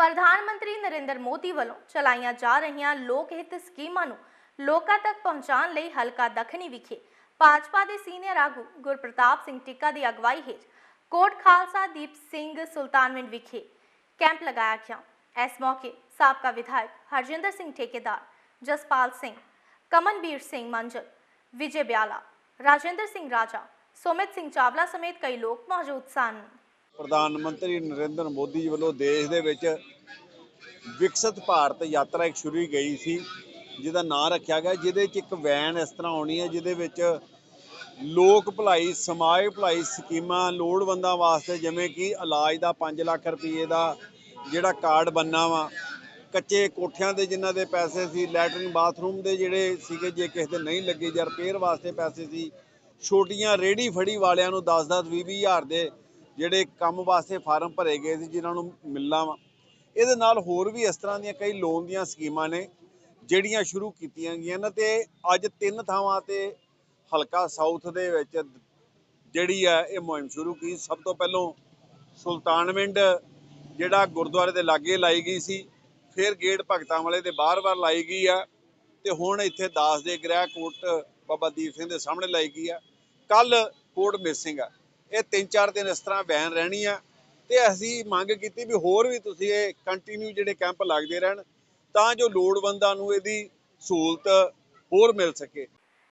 ਪ੍ਰਧਾਨ ਮੰਤਰੀ ਨਰਿੰਦਰ ਮੋਦੀ ਵੱਲੋਂ ਚਲਾਈਆਂ ਜਾ ਰਹੀਆਂ ਲੋਕ ਹਿੱਤ ਸਕੀਮਾਂ ਨੂੰ ਲੋਕਾਂ ਤੱਕ ਪਹੁੰਚਾਉਣ ਲਈ ਹਲਕਾ ਦੱਖਣੀ ਵਿਖੇ ਭਾਜਪਾ ਦੇ ਸੀਨੀਅਰ ਆਗੂ ਗੁਰਪ੍ਰਤਾਪ ਸਿੰਘ ਟਿੱਕਾ ਦੀ ਅਗਵਾਈ ਹੇਠ ਕੋਟ ਖਾਲਸਾ ਦੀਪ ਸਿੰਘ ਸੁਲਤਾਨਵਿੰਡ ਵਿਖੇ ਕੈਂਪ ਲਗਾਇਆ ਗਿਆ। ਇਸ ਮੌਕੇ ਸਾਬਕਾ ਵਿਧਾਇਕ ਹਰਜਿੰਦਰ ਸਿੰਘ ਠੇਕੇਦਾਰ ਜਸਪਾਲ ਸਿੰਘ, ਕਮਨਬੀਰ ਸਿੰਘ ਮੰਜਲ, ਵਿਜੇ ਬਿਆਲਾ, ਰਾਜਿੰਦਰ ਸਿੰਘ ਰਾਜਾ, ਸੁਮਿਤ ਸਿੰਘ ਚਾਵਲਾ ਸਮੇਤ ਕਈ ਲੋਕ ਮੌਜੂਦ ਸਨ। ਪ੍ਰਧਾਨ ਮੰਤਰੀ ਨਰਿੰਦਰ ਮੋਦੀ ਜੀ ਵੱਲੋਂ ਦੇਸ਼ ਦੇ ਵਿੱਚ ਵਿਕਸਿਤ ਭਾਰਤ ਯਾਤਰਾ ਇੱਕ ਸ਼ੁਰੂ ਗਈ ਸੀ, ਜਿਹਦਾ ਨਾਂ ਰੱਖਿਆ ਗਿਆ, ਜਿਹਦੇ 'ਚ ਇੱਕ ਵੈਨ ਇਸ ਤਰ੍ਹਾਂ ਆਉਣੀ ਹੈ, ਜਿਹਦੇ ਵਿੱਚ ਲੋਕ ਭਲਾਈ, ਸਮਾਜ ਭਲਾਈ ਸਕੀਮਾਂ ਲੋੜਵੰਦਾਂ ਵਾਸਤੇ ਜਿਵੇਂ ਕਿ ਇਲਾਜ ਦਾ 5 ਲੱਖ ਰੁਪਏ ਦਾ ਜਿਹੜਾ ਕਾਰਡ ਬੰਨਾ ਵਾ, ਕੱਚੇ ਕੋਠਿਆਂ ਦੇ ਜਿਨ੍ਹਾਂ ਦੇ ਪੈਸੇ ਸੀ ਲੈਟਰਨ ਬਾਥਰੂਮ ਦੇ ਜਿਹੜੇ ਸੀਗੇ, ਜੇ ਕਿਸੇ ਦੇ ਨਹੀਂ ਲੱਗੇ ਜਾਂ ਰਿਪੇਅਰ ਵਾਸਤੇ ਪੈਸੇ ਸੀ, ਛੋਟੀਆਂ ਰੇੜੀ ਫੜੀ ਵਾਲਿਆਂ ਨੂੰ 10-10 20 ਹਜ਼ਾਰ ਦੇ ਜਿਹੜੇ ਕੰਮ ਵਾਸਤੇ ਫਾਰਮ ਭਰੇ ਗਏ ਸੀ, ਜਿਨ੍ਹਾਂ ਨੂੰ ਮਿਲਣਾ ਵਾ। ਇਹਦੇ ਨਾਲ ਹੋਰ ਵੀ ਇਸ ਤਰ੍ਹਾਂ ਦੀਆਂ ਕਈ ਲੋਨ ਦੀਆਂ ਸਕੀਮਾਂ ਨੇ, ਜਿਹੜੀਆਂ ਸ਼ੁਰੂ ਕੀਤੀਆਂ ਗਈਆਂ ਨੇ ਤੇ ਅੱਜ ਤਿੰਨ ਥਾਵਾਂ ਤੇ ਹਲਕਾ ਸਾਊਥ ਦੇ ਵਿੱਚ ਜਿਹੜੀ ਆ, ਇਹ ਮੁਹਿੰਮ ਸ਼ੁਰੂ ਕੀਤੀ। ਸਭ ਤੋਂ ਪਹਿਲਾਂ ਸੁਲਤਾਨਵਿੰਡ ਜਿਹੜਾ ਗੁਰਦੁਆਰੇ ਦੇ ਲਾਗੇ ਲਾਈ ਗਈ ਸੀ, ਫਿਰ ਗੇਟ ਭਗਤਾਂ ਵਾਲੇ ਦੇ ਬਾਹਰ-ਬਾਹਰ ਲਾਈ ਗਈ ਆ ਤੇ ਹੁਣ ਇੱਥੇ ਦਾਸ ਦੇ ਗ੍ਰਹਿ ਕੋਟ ਬਾਬਾ ਦੀਪ ਸਿੰਘ ਦੇ ਸਾਹਮਣੇ ਲਾਈ ਗਈ ਆ। ਕੱਲ ਕੋਟ ਮਿਸਿੰਗ ਆ। ਇਹ ਤਿੰਨ ਚਾਰ ਦਿਨ ਇਸ ਤਰ੍ਹਾਂ ਵੈਨ ਰਹਿਣੀ ਆ। ਤੇ ਅਸੀਂ ਮੰਗ ਕੀਤੀ ਵੀ ਹੋਰ ਵੀ ਤੁਸੀਂ ਇਹ ਕੰਟੀਨਿਊ ਜਿਹੜੇ ਕੈਂਪ ਲੱਗਦੇ ਰਹਿਣ, ਤਾਂ ਜੋ ਲੋੜਵੰਦਾਂ ਨੂੰ ਇਹਦੀ ਸਹੂਲਤ ਹੋਰ ਮਿਲ ਸਕੇ।